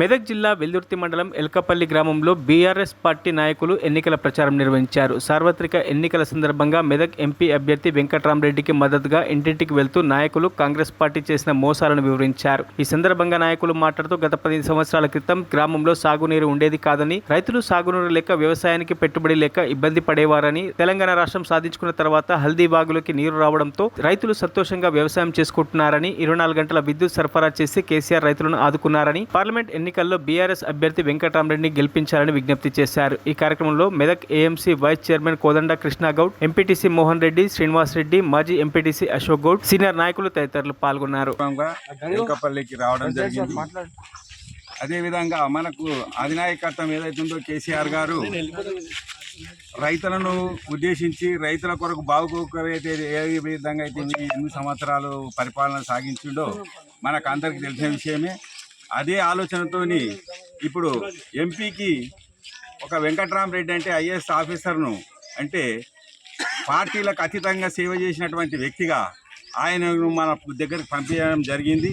మెదక్ జిల్లా వెల్దుర్తి మండలం ఎల్కపల్లి గ్రామంలో బీఆర్ఎస్ పార్టీ నాయకులు ఎన్నికల ప్రచారం నిర్వహించారు. సార్వత్రిక ఎన్నికల సందర్భంగా మెదక్ ఎంపీ అభ్యర్థి వెంకట్రామరెడ్డికి మద్దతుగా ఇంటింటికి వెళ్తూ నాయకులు కాంగ్రెస్ పార్టీ చేసిన మోసాలను వివరించారు. ఈ సందర్భంగా నాయకులు మాట్లాడుతూ గత పది సంవత్సరాల క్రితం గ్రామంలో సాగునీరు ఉండేది కాదని రైతులు సాగునీరు లేక వ్యవసాయానికి పెట్టుబడి లేక ఇబ్బంది పడేవారని తెలంగాణ రాష్ట్రం సాధించుకున్న తర్వాత హల్దీ బాగులోకి నీరు రావడంతో రైతులు సంతోషంగా వ్యవసాయం చేసుకుంటున్నారని ఇరవై నాలుగు గంటల విద్యుత్ సరఫరా చేసి కేసీఆర్ రైతులను ఆదుకున్నారని పార్లమెంట్ ఎన్నికల్లో బీఆర్ఎస్ అభ్యర్థి వెంకటరామరెడ్డిని గెలిపించాలని విజ్ఞప్తి చేశారు. ఈ కార్యక్రమంలో Medak AMC vice chairman Kodanda Krishnagoud MPTC Mohan Reddy Srinivas Reddy మాజీ ఎంపీటీసీ అశోక్ గౌడ్ సీనియర్ నాయకులు తదితరులు పాల్గొన్నారు. రావడం జరిగింది. అదేవిధంగా మనకు అధినాయకత్వం ఏదైతుందో కేసీఆర్ గారు రైతులను ఉద్దేశించి రైతుల కొరకు బాగుకోకరైతే ఏ విధంగా అయితే ఈ ఎనిమిది సంవత్సరాలు పరిపాలన సాగించిండో మనకు అందరికి తెలిసిన విషయమే. అదే ఆలోచనతోని ఇప్పుడు ఎంపీకి ఒక వెంకట్రామరెడ్డి అంటే ఐఏఎస్ ఆఫీసర్ను అంటే పార్టీలకు అతీతంగా సేవ చేసినటువంటి వ్యక్తిగా ఆయనను మన దగ్గరికి పంపించడం జరిగింది.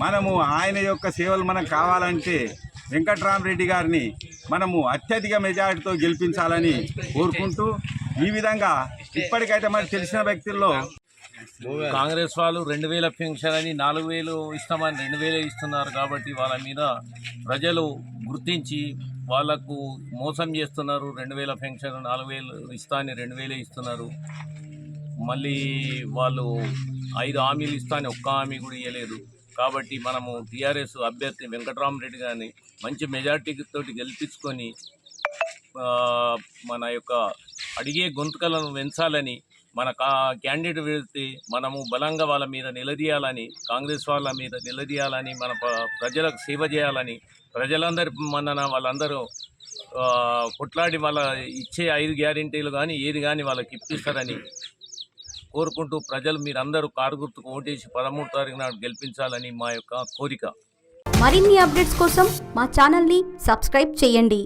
మనము ఆయన యొక్క సేవలు మనకు కావాలంటే వెంకట్రామరెడ్డి గారిని మనము అత్యధిక మెజారిటీతో గెలిపించాలని కోరుకుంటూ ఈ విధంగా ఇప్పటికైతే మనకు తెలిసిన వ్యక్తుల్లో కాంగ్రెస్ వాళ్ళు రెండు వేల పెన్షన్ అని నాలుగు వేలు ఇస్తామని రెండు వేలే ఇస్తున్నారు కాబట్టి వాళ్ళ మీద ప్రజలు గుర్తించి వాళ్ళకు మోసం చేస్తున్నారు. రెండు వేల పెన్షన్ నాలుగు వేలు ఇస్తా అని రెండు వేలే ఇస్తున్నారు. మళ్ళీ వాళ్ళు ఐదు హామీలు ఇస్తా అని ఒక్క హామీ కూడా ఇవ్వలేదు కాబట్టి మనము టీఆర్ఎస్ అభ్యర్థి వెంకటరామరెడ్డి గారిని మంచి మెజార్టీతో గెలిపించుకొని మన యొక్క అడిగే గొంతుకలను పెంచాలని మన కా క్యాండిడేట్ వెళ్తే మనము బలంగా వాళ్ళ మీద నిలదీయాలని కాంగ్రెస్ వాళ్ళ మీద నిలదీయాలని మన ప్రజలకు సేవ చేయాలని ప్రజలందరి మన వాళ్ళందరూ కొట్లాడి వాళ్ళ ఇచ్చే ఐదు గ్యారెంటీలు కానీ ఏది కానీ వాళ్ళకి ఇప్పిస్తారని కోరుకుంటూ ప్రజలు మీరందరూ కారు గుర్తుకు ఓటేసి పదమూడు తారీఖు నాడు గెలిపించాలని మా యొక్క కోరిక. మరిన్ని అప్డేట్స్ కోసం మా ఛానల్ని సబ్స్క్రైబ్ చేయండి.